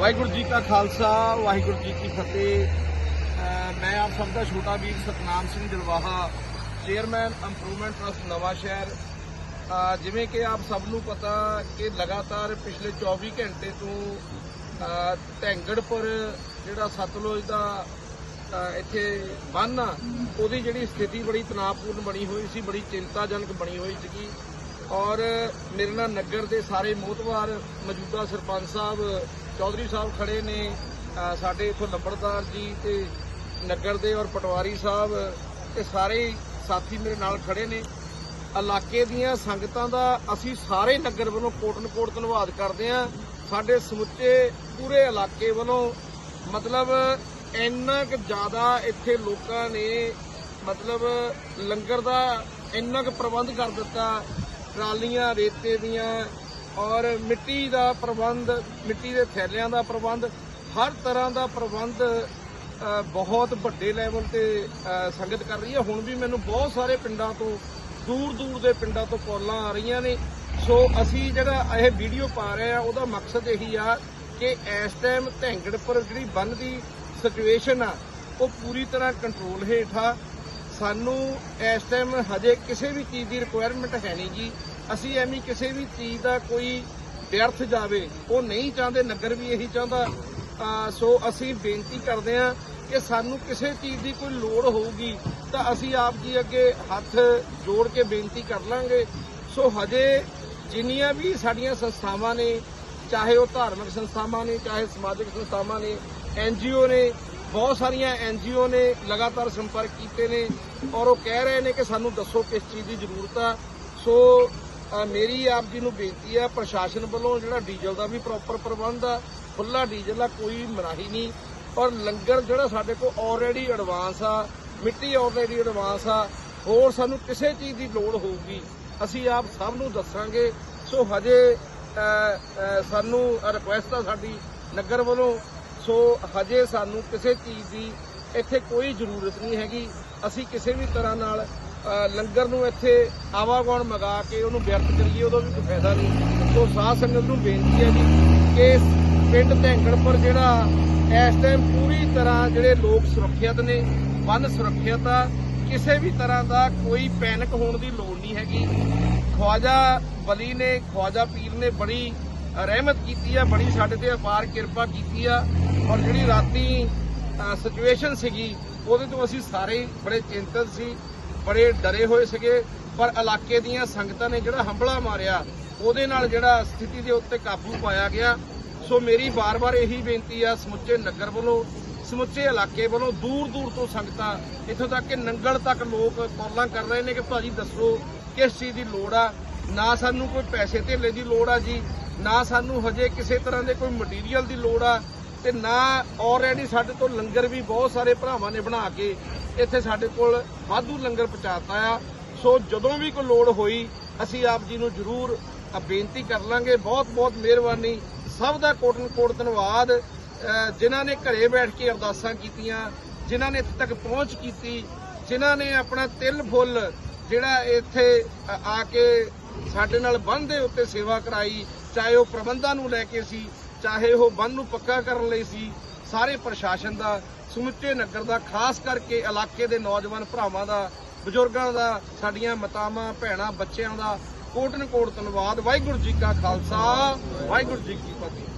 ਵਾਹਿਗੁਰੂ ਜੀ ਕਾ ਖਾਲਸਾ, ਵਾਹਿਗੁਰੂ ਜੀ ਕੀ ਫਤਿਹ। ਮੈਂ ਆਪ ਸਭ ਦਾ ਛੋਟਾ ਵੀਰ Satnam Singh Jalwaha, chairman improvement trust Nawan Shahar. ਜਿਵੇਂ ਕਿ ਆਪ ਸਭ ਨੂੰ ਪਤਾ ਕਿ ਲਗਾਤਾਰ ਪਿਛਲੇ 24 ਘੰਟੇ ਤੋਂ ਢੈਂਗੜਪੁਰ ਜਿਹੜਾ ਸਤਲੁਜ ਦਾ ਇੱਥੇ ਬੰਨ ਆ, ਉਹਦੀ ਜਿਹੜੀ ਸਥਿਤੀ ਬੜੀ ਤਣਾਅਪੂਰਨ ਬਣੀ ਹੋਈ ਸੀ, ਬੜੀ ਚਿੰਤਾਜਨਕ ਬਣੀ ਹੋਈ ਸੀਗੀ। ਔਰ ਮੇਰੇ ਨਾਲ ਨਗਰ ਦੇ ਸਾਰੇ ਮੋਹਤਵਾਰ ਮੌਜੂਦਾ ਸਰਪੰਚ ਸਾਹਿਬ, ਚੌਧਰੀ ਸਾਹਿਬ ਖੜੇ ਨੇ ਸਾਡੇ ਇਥੋਂ ਲੰਬੜਦਾਰ ਜੀ ਤੇ ਨਗਰ ਦੇ ਔਰ ਪਟਵਾਰੀ ਸਾਹਿਬ ਤੇ ਸਾਰੇ ਸਾਥੀ ਮੇਰੇ ਨਾਲ ਖੜੇ ਨੇ। ਇਲਾਕੇ ਦੀਆਂ ਸੰਗਤਾਂ ਦਾ ਅਸੀਂ ਸਾਰੇ ਨਗਰ ਵੱਲੋਂ ਕੋਟਨ ਕੋਟ ਧੰਨਵਾਦ ਕਰਦੇ ਹਾਂ। ਸਾਡੇ ਸਮੁੱਚੇ ਪੂਰੇ ਇਲਾਕੇ ਵੱਲੋਂ ਮਤਲਬ ਇੰਨਾ ਕੁ ਜ਼ਿਆਦਾ ਇੱਥੇ ਲੋਕਾਂ ਨੇ ਮਤਲਬ ਲੰਗਰ ਦਾ ਇੰਨਾ ਕੁ ਪ੍ਰਬੰਧ ਕਰ ਦਿੱਤਾ। ਟਰਾਲੀਆਂ, ਰੇਤੇ ਦੀਆਂ ਔਰ ਮਿੱਟੀ ਦਾ ਪ੍ਰਬੰਧ, ਮਿੱਟੀ ਦੇ ਥੈਲਿਆਂ ਦਾ ਪ੍ਰਬੰਧ, ਹਰ ਤਰ੍ਹਾਂ ਦਾ ਪ੍ਰਬੰਧ ਬਹੁਤ ਵੱਡੇ ਲੈਵਲ ਤੇ ਸੰਗਤ ਕਰ ਰਹੀ ਹੈ। ਹੁਣ ਵੀ ਮੈਨੂੰ ਬਹੁਤ ਸਾਰੇ ਪਿੰਡਾਂ ਤੋਂ, ਦੂਰ ਦੂਰ ਦੇ ਪਿੰਡਾਂ ਤੋਂ ਕਾਲਾਂ ਆ ਰਹੀਆਂ ਨੇ। ਸੋ ਅਸੀਂ ਜਿਹੜਾ ਇਹ ਵੀਡੀਓ ਪਾ ਰਹੇ ਆ ਉਹਦਾ ਮਕਸਦ ਇਹੀ ਆ ਕਿ ਇਸ ਟਾਈਮ ਧੈਂਗੜ ਪਰ ਜਿਹੜੀ ਬੰਨ ਦੀ ਸਿਚੁਏਸ਼ਨ ਆ, ਉਹ ਪੂਰੀ ਤਰ੍ਹਾਂ ਕੰਟਰੋਲ ਹੇਠ ਆ। ਸਾਨੂੰ ਇਸ ਟਾਈਮ ਹਜੇ ਕਿਸੇ ਵੀ ਚੀਜ਼ ਦੀ ਰਿਕੁਆਇਰਮੈਂਟ ਹੈ ਨਹੀਂ ਜੀ। ਅਸੀਂ ਐਵੇਂ ਕਿਸੇ ਵੀ ਚੀਜ਼ ਦਾ ਕੋਈ ਵਿਅਰਥ ਜਾਵੇ, ਉਹ ਨਹੀਂ ਚਾਹੁੰਦੇ, ਨਗਰ ਵੀ ਇਹੀ ਚਾਹੁੰਦਾ। ਸੋ ਅਸੀਂ ਬੇਨਤੀ ਕਰਦੇ ਹਾਂ ਕਿ ਸਾਨੂੰ ਕਿਸੇ ਚੀਜ਼ ਦੀ ਕੋਈ ਲੋੜ ਹੋਊਗੀ, ਤਾਂ ਅਸੀਂ ਆਪ ਜੀ ਅੱਗੇ ਹੱਥ ਜੋੜ ਕੇ ਬੇਨਤੀ ਕਰ ਲਾਂਗੇ। ਸੋ ਹਜੇ ਜਿੰਨੀਆਂ ਵੀ ਸਾਡੀਆਂ ਸੰਸਥਾਵਾਂ ਨੇ, ਚਾਹੇ ਉਹ ਧਾਰਮਿਕ ਸੰਸਥਾਵਾਂ ਨੇ, ਚਾਹੇ ਸਮਾਜਿਕ ਸੰਸਥਾਵਾਂ ਨੇ ਐਨਜੀਓ ਨੇ, ਬਹੁਤ ਸਾਰੀਆਂ ਐਨਜੀਓ ਨੇ ਲਗਾਤਾਰ ਸੰਪਰਕ ਕੀਤੇ ਨੇ ਔਰ ਉਹ ਕਹਿ ਰਹੇ ਨੇ ਕਿ ਸਾਨੂੰ ਦੱਸੋ ਕਿਸ ਚੀਜ਼ ਦੀ ਜ਼ਰੂਰਤ ਆ। ਸੋ ਮੇਰੀ ਆਪ ਜੀ ਨੂੰ ਬੇਨਤੀ ਆ ਪ੍ਰਸ਼ਾਸਨ ਵੱਲੋਂ ਜਿਹੜਾ ਡੀਜ਼ਲ ਦਾ ਵੀ ਪ੍ਰੋਪਰ ਪ੍ਰਬੰਧ ਆ ਖੁੱਲਾ ਡੀਜ਼ਲ ਆ, ਕੋਈ ਮਨਾਹੀ ਨਹੀਂ। ਔਰ ਲੰਗਰ ਜਿਹੜਾ ਸਾਡੇ ਕੋਲ ਆਲਰੇਡੀ ਐਡਵਾਂਸ ਆ, ਮਿੱਟੀ ਆਲਰੇਡੀ ਐਡਵਾਂਸ ਆ, ਹੋਰ ਸਾਨੂੰ ਕਿਸੇ ਚੀਜ਼ ਦੀ ਲੋੜ ਹੋਊਗੀ, ਅਸੀਂ ਆਪ ਸਭ ਨੂੰ ਦੱਸਾਂਗੇ। ਸੋ ਹਜੇ ਸਾਨੂੰ ਰਿਕੁਐਸਟ ਆ ਸਾਡੀ ਨਗਰ ਵੱਲੋਂ। ਸੋ ਹਜੇ ਸਾਨੂੰ ਕਿਸੇ ਚੀਜ਼ ਦੀ ਇੱਥੇ ਕੋਈ ਜ਼ਰੂਰਤ ਨਹੀਂ ਹੈਗੀ। ਅਸੀਂ ਕਿਸੇ ਵੀ ਤਰ੍ਹਾਂ ਨਾਲ ਲੰਗਰ ਨੂੰ ਇੱਥੇ ਆਵਾਗੁਣ ਮਗਾ ਕੇ ਉਹਨੂੰ ਵਿਅਰਥ ਕਰੀਏ, ਉਹਦਾ ਵੀ ਕੋਈ ਫਾਇਦਾ ਨਹੀਂ। ਸੋ ਸਾਧ ਸੰਗਤ ਨੂੰ ਬੇਨਤੀ ਹੈ ਜੀ ਕਿ ਪਿੰਡ ਧੈਂਗੜਪੁਰ ਜਿਹੜਾ ਇਸ ਟਾਈਮ ਪੂਰੀ ਤਰ੍ਹਾਂ ਜਿਹੜੇ ਲੋਕ ਸੁਰੱਖਿਅਤ ਨੇ ਬੰਨ ਸੁਰੱਖਿਅਤ ਆ, ਕਿਸੇ ਵੀ ਤਰ੍ਹਾਂ ਦਾ ਕੋਈ ਪੈਨਿਕ ਹੋਣ ਦੀ ਲੋੜ ਨਹੀਂ ਹੈਗੀ। ਖਵਾਜਾ ਬਲੀ ਨੇ, ਖਵਾਜਾ ਪੀਰ ਨੇ ਬੜੀ ਰਹਿਮਤ ਕੀਤੀ ਆ, ਬੜੀ ਸਾਡੇ ਤੇ ਅਪਾਰ ਕਿਰਪਾ ਕੀਤੀ ਆ। ਔਰ ਜਿਹੜੀ ਰਾਤੀ ਸਿਚੁਏਸ਼ਨ ਸੀਗੀ, ਉਹਦੇ ਤੋਂ ਅਸੀਂ ਸਾਰੇ ਬੜੇ ਚਿੰਤਤ ਸੀ। ਬੜੇ ਡਰੇ ਹੋਏ ਸੀਗੇ, ਪਰ ਇਲਾਕੇ ਦੀਆਂ ਸੰਗਤਾਂ ਨੇ ਜਿਹੜਾ ਹੰਬਲਾ ਮਾਰਿਆ, ਉਹਦੇ ਨਾਲ ਜਿਹੜਾ ਸਥਿਤੀ ਦੇ ਉੱਤੇ ਕਾਬੂ ਪਾਇਆ ਗਿਆ। ਸੋ ਮੇਰੀ ਵਾਰ-ਵਾਰ ਇਹੀ ਬੇਨਤੀ ਆ, ਸਮੁੱਚੇ ਨਗਰ ਵੱਲੋਂ, ਸਮੁੱਚੇ ਇਲਾਕੇ ਵੱਲੋਂ ਦੂਰ-ਦੂਰ ਤੋਂ ਸੰਗਤਾਂ, ਇੱਥੋਂ ਤੱਕ ਕਿ ਨੰਗਲ ਤੱਕ ਲੋਕ ਕਾਲਾਂ ਕਰ ਰਹੇ ਨੇ ਕਿ ਭਾਜੀ ਦੱਸੋ ਕਿਸ ਚੀਜ਼ ਦੀ ਲੋੜ ਆ? ਨਾ ਸਾਨੂੰ ਕੋਈ ਪੈਸੇ ਧੇਲੇ ਦੀ ਲੋੜ ਆ ਜੀ, ਨਾ ਸਾਨੂੰ ਹਜੇ ਕਿਸੇ ਤਰ੍ਹਾਂ ਦੇ ਕੋਈ ਮਟੀਰੀਅਲ ਦੀ ਲੋੜ ਆ, ਤੇ ਨਾ ਆਲਰੇਡੀ ਸਾਡੇ ਤੋਂ ਲੰਗਰ ਵੀ ਬਹੁਤ ਸਾਰੇ ਭਰਾਵਾਂ ਨੇ ਬਣਾ ਕੇ ਇੱਥੇ ਸਾਡੇ ਕੋਲ ਵਾਧੂ ਲੰਗਰ ਪਹੁੰਚਾਤਾ ਆ। ਸੋ ਜਦੋਂ ਵੀ ਕੋਈ ਲੋੜ ਹੋਈ ਅਸੀਂ ਆਪ ਜੀ ਨੂੰ ਜ਼ਰੂਰ ਬੇਨਤੀ ਕਰ ਲਾਂਗੇ। ਬਹੁਤ ਬਹੁਤ ਮਿਹਰਬਾਨੀ। ਸਭ ਦਾ ਕੋਟਨ ਕੋਟ ਧੰਨਵਾਦ। ਅ, ਜਿਨ੍ਹਾਂ ਨੇ ਘਰੇ ਬੈਠ ਕੇ ਅਰਦਾਸਾਂ ਕੀਤੀਆਂ ਜਿਨ੍ਹਾਂ ਨੇ ਇੱਥੇ ਤੱਕ ਪਹੁੰਚ ਕੀਤੀ ਜਿਨ੍ਹਾਂ ਨੇ ਆਪਣਾ ਤਿਲ ਫੁੱਲ ਜਿਹੜਾ ਇੱਥੇ ਆ ਕੇ ਸਾਡੇ ਨਾਲ ਬੰਨ੍ਹ ਦੇ ਉੱਤੇ ਸੇਵਾ ਕਰਾਈ ਚਾਹੇ ਉਹ ਪ੍ਰਬੰਧਾਂ ਨੂੰ ਲੈ ਕੇ ਸੀ ਚਾਹੇ ਉਹ ਬੰਨ ਨੂੰ ਪੱਕਾ ਕਰਨ ਲਈ ਸੀ ਸਾਰੇ ਪ੍ਰਸ਼ਾਸਨ ਦਾ ਸਮੁੱਚੇ ਨਗਰ ਦਾ, ਖਾਸ ਕਰਕੇ ਇਲਾਕੇ ਦੇ ਨੌਜਵਾਨ ਭਰਾਵਾਂ ਦਾ, ਬਜ਼ੁਰਗਾਂ ਦਾ, ਸਾਡੀਆਂ ਮਤਾਵਾਂ, ਭੈਣਾਂ, ਬੱਚਿਆਂ ਦਾ ਕੋਟਨ ਕੋਟ ਧੰਨਵਾਦ। ਵਾਹਿਗੁਰੂ ਜੀ ਕਾ ਖਾਲਸਾ, ਵਾਹਿਗੁਰੂ ਜੀ ਕੀ ਫਤਿਹ।